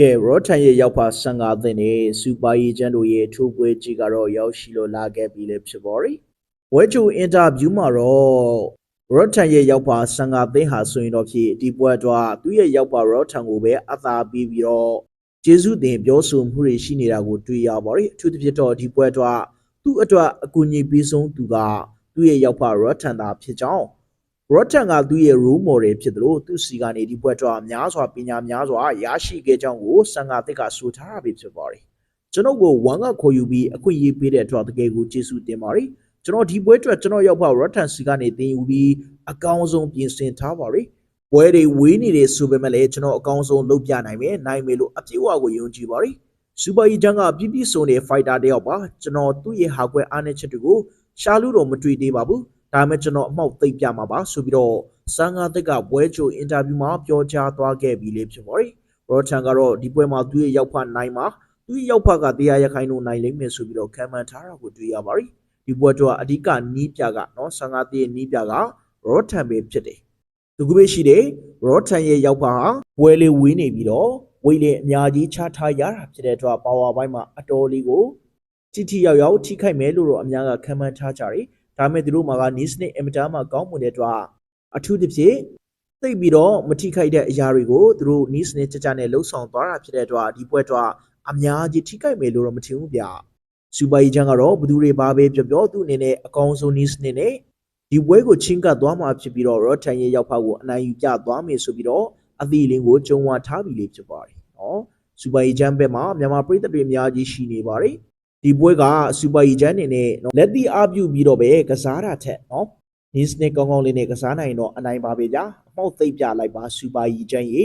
ကဲရောထန်ရဲ့ရောက်ပါ15သင်းနဲ့စူပါရီချန်တို့ရဲ့ထိုးပွဲကြီးကတော့ရောက်ရှိလို့လာခဲ့ပြီလေဖြစ်ပါရီဝဲချိုအင်တာဗျူးမှာတော့ရောထန်ရဲ့ရောက်ပါ15သင်းဟာဆိုရင်တော့ဖြစ်ဒီပွဲတော့သူ့ရဲ့ရောက်ပါရောထန်ကိုပဲအသာပြီးပြီးတော့ကျေးဇူးတင်ပြောဆိုမှုတွေရှိနေတာကိုတွေ့ရပါရီအထူးသဖြင့်တော့ဒီပွဲတော့သူ့အတွက်အကူအညီပေးဆုံးသူကသူ့ရဲ့ရောက်ပါရောထန်သာဖြစ်ကြောင်း ရော့တန်ကသူ့ရဲ့ role model ဖြစ်တယ်လို့သူ့စီကနေဒီဘွဲ့တော့များစွာပညာများစွာရရှိခဲ့ကြောင်းကိုစံဃာသစ်ကဆိုထားတာပဲဖြစ်ပါတယ်ကျွန်တော်ကိုဝမ်ကခေါ်ယူပြီးအခွင့်အရေးပေးတဲ့အတွက်တကယ်ကိုကျေးဇူးတင်ပါတယ်ကျွန်တော်ဒီဘွဲ့အတွက်ကျွန်တော်ရောက်ပါရော့တန်စီကနေသင်ယူပြီးအကောင်းဆုံးပြင်ဆင်ထားပါတယ်ပွဲတွေဝေးနေတယ်ဆိုပေမဲ့လည်းကျွန်တော်အကောင်းဆုံးလုပ်ပြနိုင်မယ်နိုင်မယ်လို့အပြည့်အဝကိုယုံကြည်ပါတယ်စူပါရီဂျန်ကပြည့်ပြည့်စုံတဲ့ fighter တယောက်ပါကျွန်တော်သူ့ရဲ့ဟာကွဲအားနည်းချက်တွေကိုရှားလို့တော့မတွေ့သေးပါဘူး ဒါပေမဲ့ကျွန်တော်အမောက်သိပ်ပြမှာပါဆိုပြီးတော့စန်ငါသက်ကပွဲချိုအင်တာဗျူးမှာပြောကြားသွားခဲ့ပြီးလေးဖြစ်ပါတယ်။ရောထန်ကတော့ဒီပွဲမှာသူ့ရဲ့ရောက်ဖနိုင်မှာသူ့ရဲ့ရောက်ဖကတရားရခိုင်တို့နိုင်လိမ့်မယ်ဆိုပြီးတော့ခံမှန်းထားတာကိုတွေ့ရပါတယ်။ဒီပွဲတော့အဓိကနီးပြကနော်စန်ငါသရဲ့နီးပြကရောထန်ပဲဖြစ်တယ်။သူကပဲရှိတယ်ရောထန်ရဲ့ရောက်ဖဟာပွဲလေးဝေးနေပြီးတော့ဝေးလေအများကြီးချထားရတာဖြစ်တဲ့အတွက်ပါဝါပိုင်းမှာအတော်လေးကိုတီတီရောက်ရောက်ထိခိုက်မယ်လို့တော့အများကခံမှန်းထားကြတယ်။ ဒါမဲ့သူတို့မှာကနီးစနစ်အင်မတန်မှကောင်းမွန်တဲ့အတွက်အထူးသဖြင့်သိပ်ပြီးတော့မထိခိုက်တဲ့အရာတွေကိုသူတို့နီးစနစ်ကြကြနဲ့လှုပ်ဆောင်သွားတာဖြစ်တဲ့အတွက်ဒီပွဲတော့အများကြီးထိခိုက်မယ်လို့တော့မထင်ဘူးဗျစူပါရီချန်ကတော့ဘသူတွေပါပဲပြောပြောသူ့အနေနဲ့အကောင်းဆုံးနီးစနစ်နဲ့ဒီပွဲကိုချင်းကပ်သွားမှာဖြစ်ပြီးတော့ရော့ထန်ရဲ့ရောက်ဖောက်ကိုအနိုင်ယူပြသွားမယ်ဆိုပြီးတော့အသီလင်းကိုကြုံဝါထားပြီးလေးဖြစ်ပါတယ်နော်စူပါရီချန်ဘက်မှာမြန်မာပြည်သက်တွေအများကြီးရှိနေပါတယ် ဒီပွဲကစူပါရီချန်နေနဲ့နော်လက်တီအားပြုပြီးတော့ပဲကစားတာထက်နော်နီးစနစ်ကောင်းကောင်းလေးနဲ့ကစားနိုင်တော့အနိုင်ပါပဲဗျာအမောက်သိပ်ပြလိုက်ပါစူပါရီချန်ရေ